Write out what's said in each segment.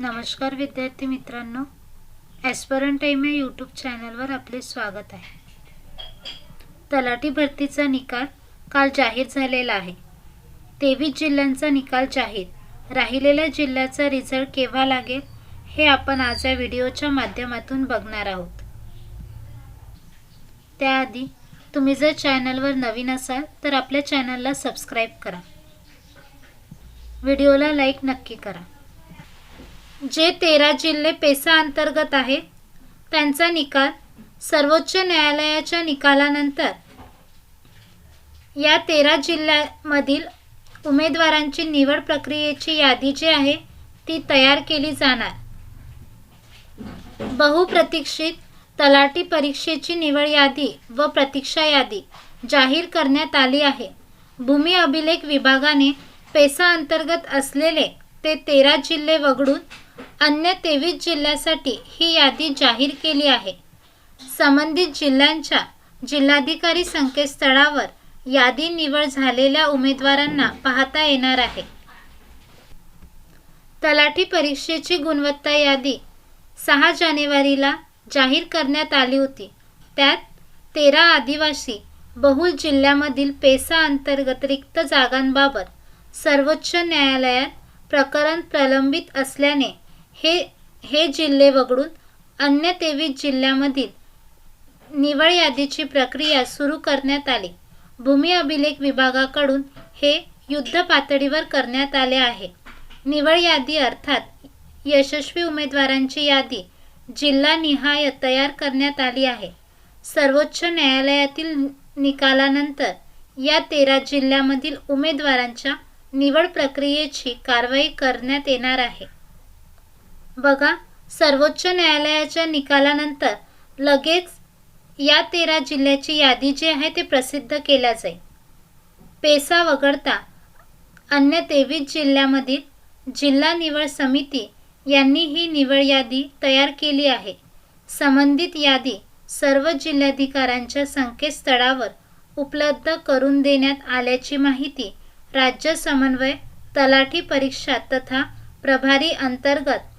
नमस्कार विद्यार्थी मित्रांनो ॲस्परंट टाईम या यूट्यूब चॅनलवर आपले स्वागत आहे. तलाठी भरतीचा निकाल काल जाहीर झालेला आहे. तेवीस जिल्ह्यांचा निकाल जाहीर. राहिलेल्या जिल्ह्याचा रिझल्ट केव्हा लागेल हे आपण आज या व्हिडिओच्या माध्यमातून बघणार आहोत. त्याआधी तुम्ही जर चॅनलवर नवीन असाल तर आपल्या चॅनलला सबस्क्राईब करा. व्हिडिओला लाईक नक्की करा. जे तेरा जिल्हे पेसा अंतर्गत आहेत त्यांचा निकाल सर्वोच्च न्यायालयाच्या निकालानंतर. या तेरा जिल्ह्यामधील उमेदवारांची निवड प्रक्रियेची यादी जी आहे ती तयार केली जाणार. बहुप्रतीक्षित तलाठी परीक्षेची निवड यादी व प्रतीक्षा यादी जाहीर करण्यात आली आहे. भूमी अभिलेख विभागाने पेसा अंतर्गत असलेले ते तेरा जिल्हे वगळून अन्य तेवीस जिल्ह्यासाठी ही यादी जाहीर केली आहे. संबंधित जिल्ह्यांच्या जिल्हाधिकारी संकेतस्थळावर यादी निवड झालेल्या उमेदवारांना पाहता येणार आहे. तलाठी परीक्षेची गुणवत्ता यादी सहा जानेवारीला जाहीर करण्यात आली होती. त्यात तेरा आदिवासी बहुल जिल्ह्यामधील पेसा अंतर्गत रिक्त जागांबाबत सर्वोच्च न्यायालयात प्रकरण प्रलंबित असल्याने हे हे जिल्हे वगळून अन्य तेवीस जिल्ह्यामधील निवड यादीची प्रक्रिया सुरू करण्यात आली. भूमी अभिलेख विभागाकडून हे युद्ध पातळीवर करण्यात आले आहे. निवड यादी अर्थात यशस्वी उमेदवारांची यादी जिल्हा निहाय तयार करण्यात आली आहे. सर्वोच्च न्यायालयातील निकालानंतर या तेरा जिल्ह्यामधील उमेदवारांच्या निवड प्रक्रियेची कारवाई करण्यात येणार आहे. बघा सर्वोच्च न्यायालयाच्या निकालानंतर लगेच या तेरा जिल्ह्याची यादी जी आहे ते प्रसिद्ध केल्या जाईल. पेसा वगळता अन्य तेवीस जिल्ह्यामधील जिल्हा निवड समिती यांनी ही निवड यादी तयार केली आहे. संबंधित यादी सर्व जिल्हाधिकाऱ्यांच्या संकेतस्थळावर उपलब्ध करून देण्यात आल्याची माहिती राज्य समन्वय तलाठी परीक्षा तथा प्रभारी अंतर्गत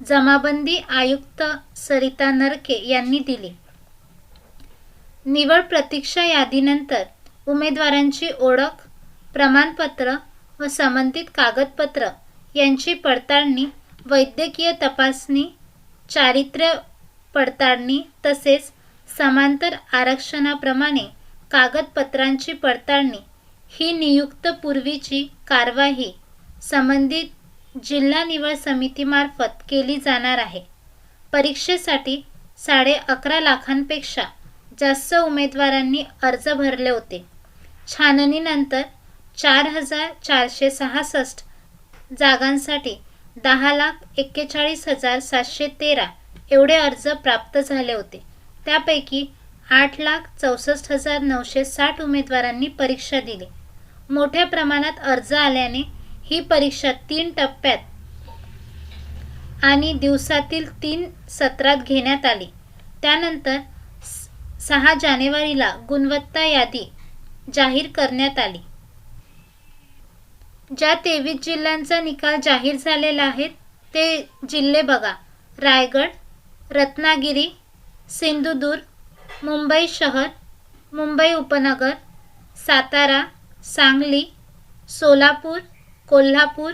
जमाबंदी आयुक्त सरिता नरके यांनी दिली. निवड प्रतीक्षा यादीनंतर उमेदवारांची ओळख प्रमाणपत्र व संबंधित कागदपत्र यांची पडताळणी वैद्यकीय तपासणी चारित्र्य पडताळणी तसेच समांतर आरक्षणाप्रमाणे कागदपत्रांची पडताळणी ही नियुक्तपूर्वीची कारवाई संबंधित जिल्हा निवड समितीमार्फत केली जाणार आहे. परीक्षेसाठी साडे अकरा लाखांपेक्षा जास्त उमेदवारांनी अर्ज भरले होते. छाननीनंतर चार हजार चारशे सहासष्ट जागांसाठी दहा लाख एक्केचाळीस हजार सातशे तेरा एवढे अर्ज प्राप्त झाले होते. त्यापैकी आठ लाख चौसष्ट हजार नऊशे साठ उमेदवारांनी परीक्षा दिली. मोठ्या प्रमाणात अर्ज आल्याने ही परीक्षा तीन टप्प्यात आणि दिवसातील तीन सत्रात घेण्यात आली. त्यानंतर सहा जानेवारीला गुणवत्ता यादी जाहीर करण्यात आली. ज्या तेवीस जिल्ह्यांचा निकाल जाहीर झालेला आहे ते जिल्हे बघा. रायगड रत्नागिरी सिंधुदुर्ग मुंबई शहर मुंबई उपनगर सातारा सांगली सोलापूर कोल्हापूर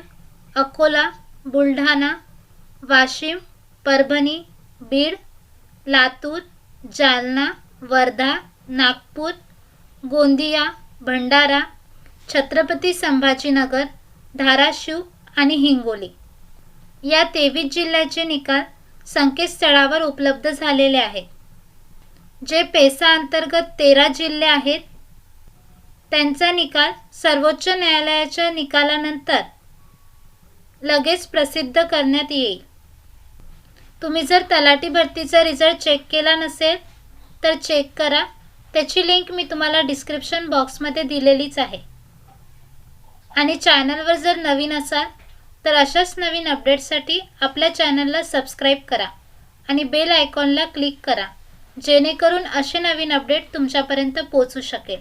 अकोला बुलढाणा वाशिम परभणी बीड लातूर जालना वर्धा नागपूर गोंदिया भंडारा छत्रपती संभाजीनगर धाराशिव आणि हिंगोली. या तेवीस जिल्ह्याचे निकाल संकेतस्थळावर उपलब्ध झालेले आहेत. जे पेसा अंतर्गत तेरा जिल्हे आहेत त्यांचा निकाल सर्वोच्च न्यायालयाच्या निकालानंतर लगेच प्रसिद्ध करण्यात येईल. तुम्ही जर तलाठी भरतीचा रिझल्ट चेक केला नसेल तर चेक करा. त्याची लिंक मी तुम्हाला डिस्क्रिप्शन बॉक्समध्ये दिलेलीच आहे. आणि चॅनलवर जर नवीन असाल तर अशाच नवीन अपडेट्ससाठी आपल्या चॅनलला सबस्क्राईब करा आणि बेल आयकॉनला क्लिक करा जेणेकरून असे नवीन अपडेट तुमच्यापर्यंत पोचू शकेल.